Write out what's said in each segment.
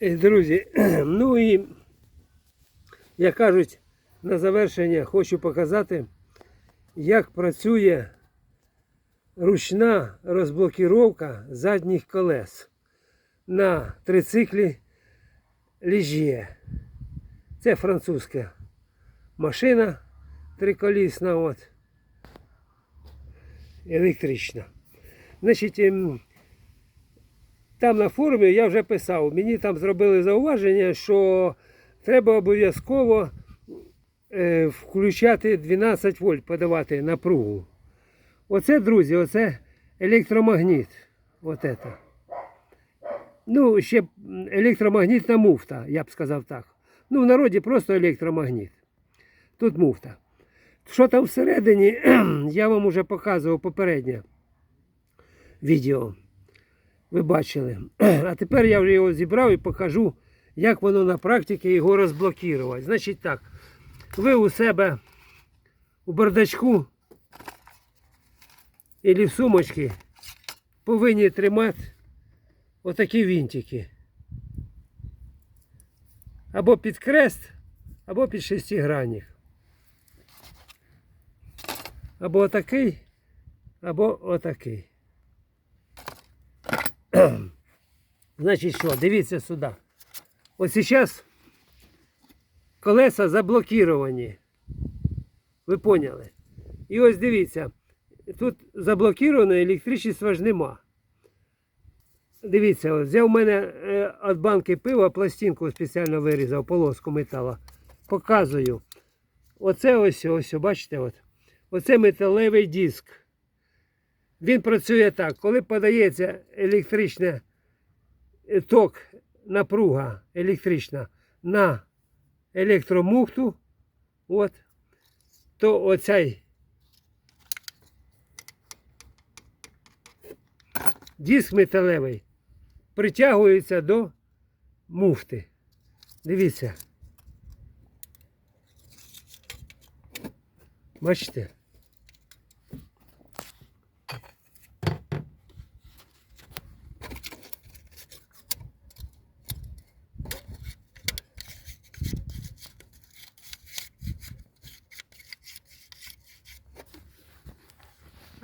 Е, Друзі, ну і як кажуть, на завершення хочу показати, як працює ручна розблокіровка задніх колес на трициклі Ligier. Це французька машина триколісна, от, електрична. Значить, ем, там на форумі я вже писав, мені там зробили зауваження, що треба обов'язково е, включати 12 вольт, подавати напругу. Оце, друзі, оце електромагніт. От. Ну, ще електромагнітна муфта, я б сказав так. Ну, в народі просто електромагніт. Тут муфта. Що там всередині, я вам уже показував попереднє відео. Ви бачили. А тепер я вже його зібрав і покажу, як воно на практиці його розблокувати. Значить так, ви у себе у бардачку або в сумочці повинні тримати отакі вінтики. Або під крест, або під шестигранник. Або отакий, або отакий. Значить що, дивіться сюди. Ось зараз колеса заблокіровані. Ви поняли? І ось дивіться, тут заблокіровано, електричества ж нема. Дивіться, ось взяв у мене е, від банки пива пластинку спеціально вирізав, полоску метала. Показую. Оце ось, ось, бачите, от. оце металевий диск. Він працює так, коли подається електричне е, ток, напруга електрична на електромухту, от, то оцей диск металевий притягується до муфти. Дивіться. Бачите?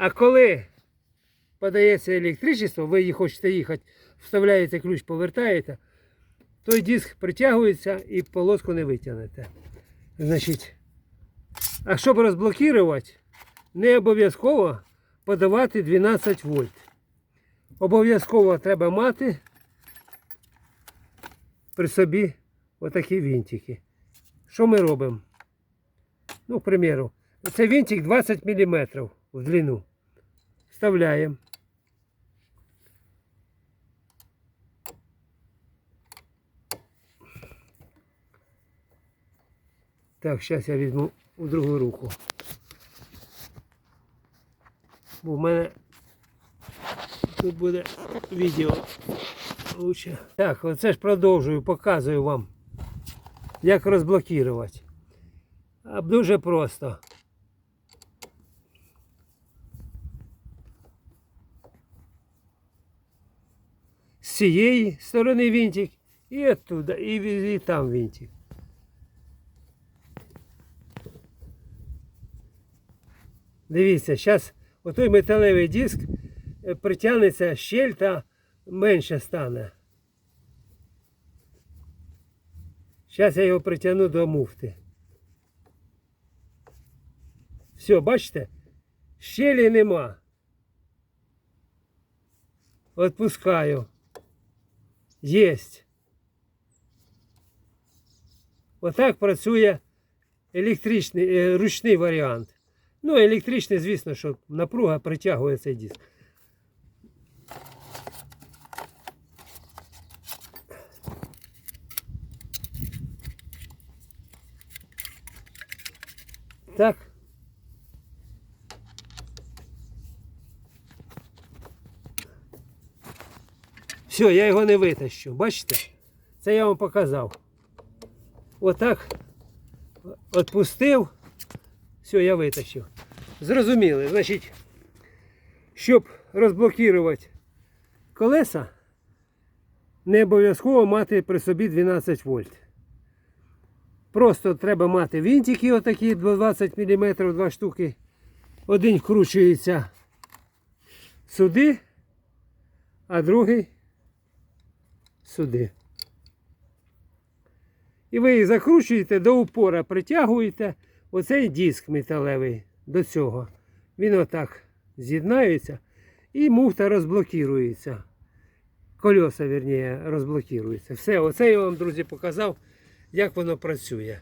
А коли подається електричество, ви її хочете їхати, вставляєте ключ, повертаєте, той диск притягується і полоску не витягнете. Значить, а щоб розблокувати, не обов'язково подавати 12 вольт. Обов'язково треба мати при собі отакі вінтики. Що ми робимо? Ну, к примеру, це вінтик 20 мм в длину. Вставляємо. Так, зараз я візьму у другу руку. Бо в мене тут буде відео лучше. Так, оце ж продовжую, показую вам, як розблокувати. А дуже просто. Цієї сторони вінтик і оттуда, і, і там вінтик. Дивіться, зараз отой металевий диск е, притягнеться щель та менше стане. Зараз я його притягну до муфти. Все, бачите? Щелі нема. Отпускаю. Єсть. Отак працює електричний, е, ручний варіант. Ну, електричний, звісно, що напруга притягує цей диск. Так. Все, я його не витащу. Бачите? Це я вам показав. Отак відпустив. Все, я витащив. Зрозуміли. Значить, щоб розблокувати колеса, Не обов'язково мати при собі 12 вольт. Просто треба мати вінтики отакі 20 мм, два штуки. Один вкручується сюди, а другий сюди. І ви їх закручуєте до упора, притягуєте оцей диск металевий до цього. Він отак з'єднається і муфта розблокірується. Кольоса, верніше, розблокірується. Все, оце я вам, друзі, показав, як воно працює.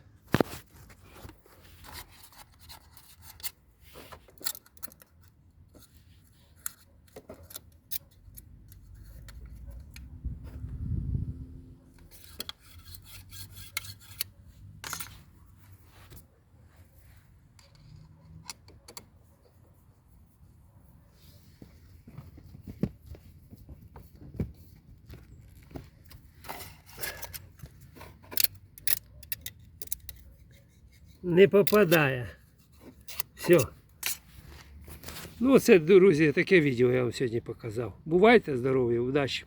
Не попадає. Все. Ну, це, друзі, таке відео я вам сьогодні показав. Бувайте здорові, удачі!